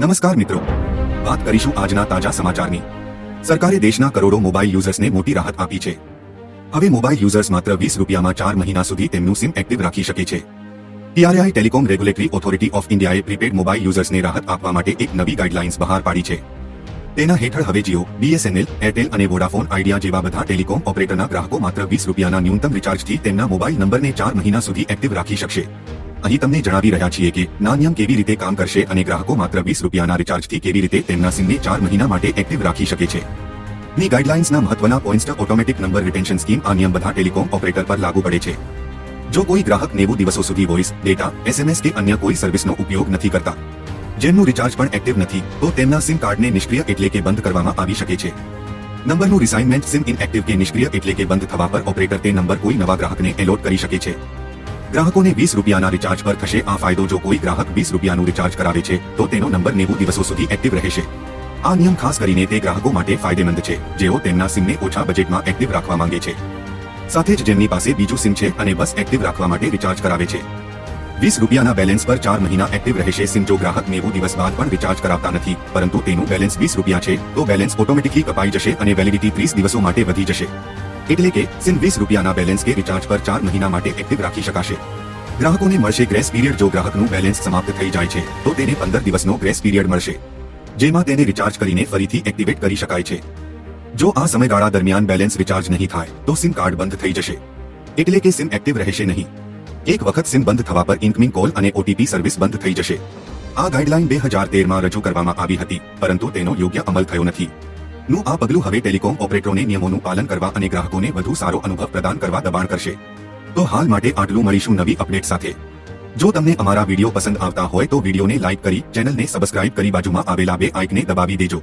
નમસ્કાર મિત્રો. વાત કરીશું આજના તાજા સમાચારની. સરકારે દેશના કરોડો મોબાઈલ યુઝર્સને મોટી રાહત આપી છે. હવે મોબાઈલ યુઝર્સ માત્ર વીસ રૂપિયામાં ચાર મહિના સુધી તેમનું સિમ એક્ટિવ રાખી શકે છે. TRI telecom regulatory authority of ઇન્ડિયાએ પ્રીપેડ મોબાઈલ યુઝર્સને રાહત આપવા માટે એક નવી ગાઈડલાઇન્સ બહાર પાડી છે. તેના હેઠળ હવે જીઓ, બીએસએનએલ, એરટેલ અને વોડાફોન આઈડિયા જેવા બધા ટેલિકોમ ઓપરેટરના ગ્રાહકો માત્ર વીસ રૂપિયાના ન્યૂનતમ રિચાર્જથી તેમના મોબાઈલ નંબરને ચાર મહિના સુધી એક્ટિવ રાખી શકશે. અહીં તમને જણાવી રહ્યા છીએ કે નાનિયમ કેવી રીતે કામ કરશે અને ગ્રાહકો માત્ર વીસ રૂપિયાના રિચાર્જથી કેવી રીતે તેમના સિમને ચાર મહિના માટે એક્ટિવ રાખી શકે છે. ની ગાઈડલાઇન્સના મહત્વના points automatic number retention scheme આ નિયમ બધા ટેલિકોમ ઓપરેટર પર લાગુ પડે છે. જો કોઈ ગ્રાહક નેવું દિવસો સુધી વોઇસ ડેટા એસએમએસ કે અન્ય કોઈ સર્વિસનો ઉપયોગ નથી કરતા, જેમનું રિચાર્જ પણ એક્ટિવ નથી, તો તેમના સિમ કાર્ડને નિષ્ક્રિય એટલે કે બંધ કરવામાં આવી શકે છે. નંબરનું રિસાઇનમેન્ટ સિમ ઇનએક્ટિવ કે નિષ્ક્રિય એટલે કે બંધ થવા પર ઓપરેટર તે નંબર કોઈ નવા ગ્રાહકને એલોટ કરી શકે છે. ગ્રાહકોને વીસ રૂપિયાના રિચાર્જ પર થશે. આ ફાયદો જો કોઈ ગ્રાહક વીસ રૂપિયાનું રિચાર્જ કરાવે છે, તો તેનો નંબર નેવું દિવસો સુધી એક્ટિવ રહેશે. આ નિયમ ખાસ કરીને તે ગ્રાહકો માટે ફાયદેમંદ છે, જેઓ તેમના સિમને ઓછા બજેટમાં એક્ટિવ રાખવા માંગે છે. સાથે જ જેમની પાસે બીજું સિમ છે અને બસ એક્ટિવ રાખવા માટે રિચાર્જ કરાવે છે. વીસ રૂપિયાના બેલેન્સ પર ચાર મહિના એક્ટિવ રહેશે સિમ જો ગ્રાહક નેવું દિવસ બાદ પણ રિચાર્જ કરાવતા નથી, પરંતુ તેનું બેલેન્સ વીસ રૂપિયા છે, તો બેલેન્સ ઓટોમેટિકલી કપાઈ જશે અને વેલિડિટી ત્રીસ દિવસો માટે વધી જશે. એટલે કે સિમ વીસ રૂપિયાના બેલેન્સ કે રિચાર્જ પર ચાર મહિના માટે એક્ટિવ રાખી શકાશે. ગ્રાહકોને મળશે ગ્રેસ પીરિયડ જો ગ્રાહકનું બેલેન્સ સમાપ્ત થઈ જાય છે, તો તેને પંદર દિવસનો ગ્રેસ પીરિયડ મળશે. જેમાં તેને રિચાર્જ કરીને ફરીથી એક્ટિવેટ કરી શકાય છે. જો આ સમયગાળા દરમિયાન બેલેન્સ રિચાર્જ નહીં થાય, તો સિમ કાર્ડ બંધ થઈ જશે. એટલે કે સિમ એક્ટિવ રહેશે નહીં. એક વખત સિમ બંધ થવા પર ઇન્કમિંગ કોલ અને ઓટીપી સર્વિસ બંધ થઈ જશે. આ ગાઈડલાઈન બે હજાર તેરમાં રજૂ કરવામાં આવી હતી, પરંતુ તેનો યોગ્ય અમલ થયો નથી. નું આ પગલું હવે ટેલિકોમ ઓપરેટરોને નિયમોનું પાલન કરવા અને ગ્રાહકોને વધુ સારો અનુભવ પ્રદાન કરવા દબાણ કરશે. તો હાલ માટે આટલું મળીશું નવી અપડેટ સાથે. જો તમને અમારા વીડિયો પસંદ આવતા હોય તો વિડીયોને લાઇક કરી, ચેનલને સબસ્ક્રાઇબ કરી બાજુમાં આવેલા બે આઇકને દબાવી દેજો.